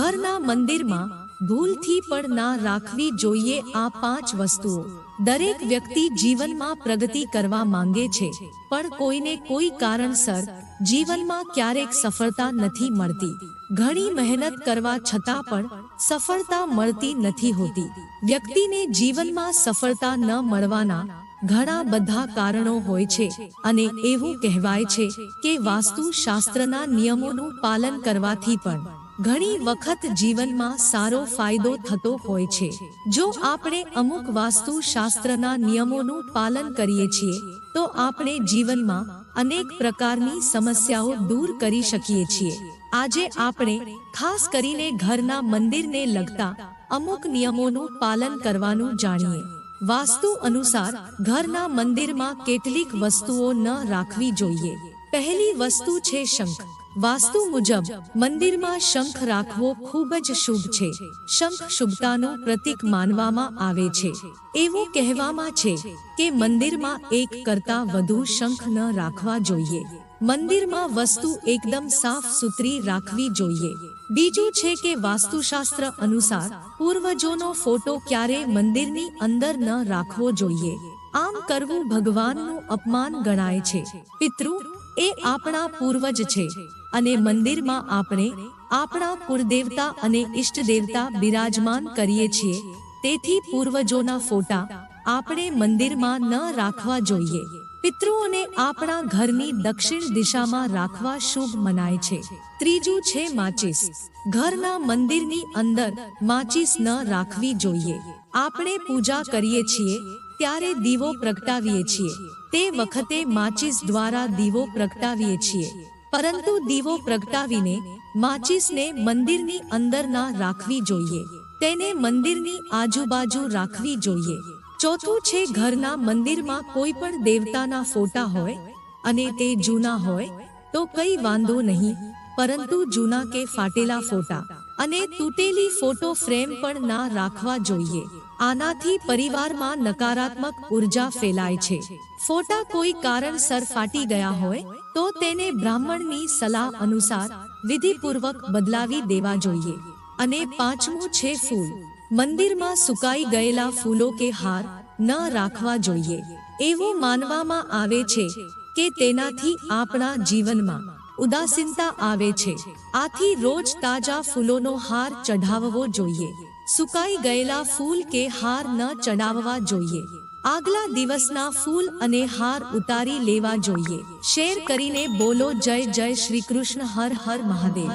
ઘરના મંદિરમાં ભૂલથી પણ ના રાખવી જોઈએ આ પાંચ વસ્તુઓ. દરેક વ્યક્તિ જીવનમાં પ્રગતિ કરવા માંગે છે, પણ કોઈને કોઈ કારણસર જીવનમાં ક્યારેક સફળતા નથી મળતી. ઘણી મહેનત કરવા છતાં પણ સફળતા મળતી નથી હોતી. વ્યક્તિને જીવનમાં સફળતા ન મળવાના ઘણા બધા કારણો હોય છે અને એવું કહેવાય છે કે વાસ્તુ શાસ્ત્રના નિયમોનું પાલન કરવાથી પણ ઘણી વખત જીવનમાં સારો ફાયદો થતો હોય છે. જો આપણે અમુક વાસ્તુ શાસ્ત્રના નિયમોનું પાલન કરીએ છીએ, તો આપણે જીવનમાં અનેક પ્રકારની સમસ્યાઓ દૂર કરી શકીએ છીએ. આજે આપણે, ખાસ કરીને ઘરના મંદિરને લગતા અમુક નિયમોનું પાલન કરવાનું જાણીએ. વાસ્તુ અનુસાર, ઘરના મંદિરમાં કેટલીક વસ્તુઓ ન રાખવી જોઈએ. પહેલી વસ્તુ છે શંખ. વાસ્તુ મુજબ, મંદિરમાં શંખ રાખવો ખૂબ જ શુભ છે. શંખ શુભતાનું પ્રતીક માનવામાં આવે છે. એવું કહેવામાં છે કે મંદિરમાં એક કરતા વધુ શંખ ન રાખવા જોઈએ. મંદિરમાં વસ્તુ એકદમ સાફ સુથરી રાખવી જોઈએ. બીજું છે કે વાસ્તુશાસ્ત્ર અનુસાર, પૂર્વજોનો ફોટો ક્યારે મંદિરની અંદર ન રાખવો જોઈએ. આમ કરવું ભગવાનનું અપમાન ગણાય છે. પિતૃ, એ આપણા પૂર્વજ છે. અને મંદિરમાં આપણે આપણા કુળદેવતા અને ઇષ્ટદેવતા બિરાજમાન કરીએ છીએ. તેથી પૂર્વજોના ફોટા આપણે મંદિરમાં ન રાખવા જોઈએ. પિતૃઓને આપણા ઘરની દક્ષિણ દિશામાં રાખવા શુભ મનાય છે. ત્રીજું છે માચિસ. ઘરના મંદિરની અંદર માચિસ ન રાખવી જોઈએ. આપણે પૂજા કરીએ છીએ ત્યારે દીવો પ્રગટાવીએ છીએ. તે વખતે માચિસ દ્વારા દીવો પ્રગટાવીએ છીએ. પરંતુ દીવો પ્રગટાવીને માચિસને મંદિરની અંદર ના રાખવી જોઈએ. તેને મંદિરની આજુબાજુ રાખવી જોઈએ. ચોથું છે, ઘરના મંદિરમાં કોઈ પણ દેવતાના ફોટા હોય અને તે જૂના હોય, તો કઈ વાંધો નહીં, પરંતુ જૂના કે ફાટેલા ફોટા અને તૂટેલી ફોટો ફ્રેમ પણ ના રાખવા જોઈએ. આનાથી પરિવારમાં નકારાત્મક ઊર્જા ફેલાય છે. ફોટા કોઈ કારણસર ફાટી ગયા હોય, તો તેને બ્રાહ્મણની સલાહ અનુસાર વિધિપૂર્વક બદલાવી દેવા જોઈએ. અને પાંચમું છે ફૂલ. મંદિરમાં સુકાઈ ગયેલા ફૂલો કે હાર ન રાખવા જોઈએ. એવું માનવામાં આવે છે કે તેનાથી આપણા જીવનમાં ઉદાસીનતા આવે છે. આથી રોજ તાજા ફૂલોનો હાર ચઢાવવો જોઈએ. સુકાઈ ગયેલા ફૂલ કે હાર ન ચડાવવા જોઈએ. આગલા દિવસના ફૂલ અને હાર ઉતારી લેવા જોઈએ. શેર કરીને બોલો જય જય શ્રી કૃષ્ણ, હર હર મહાદેવ.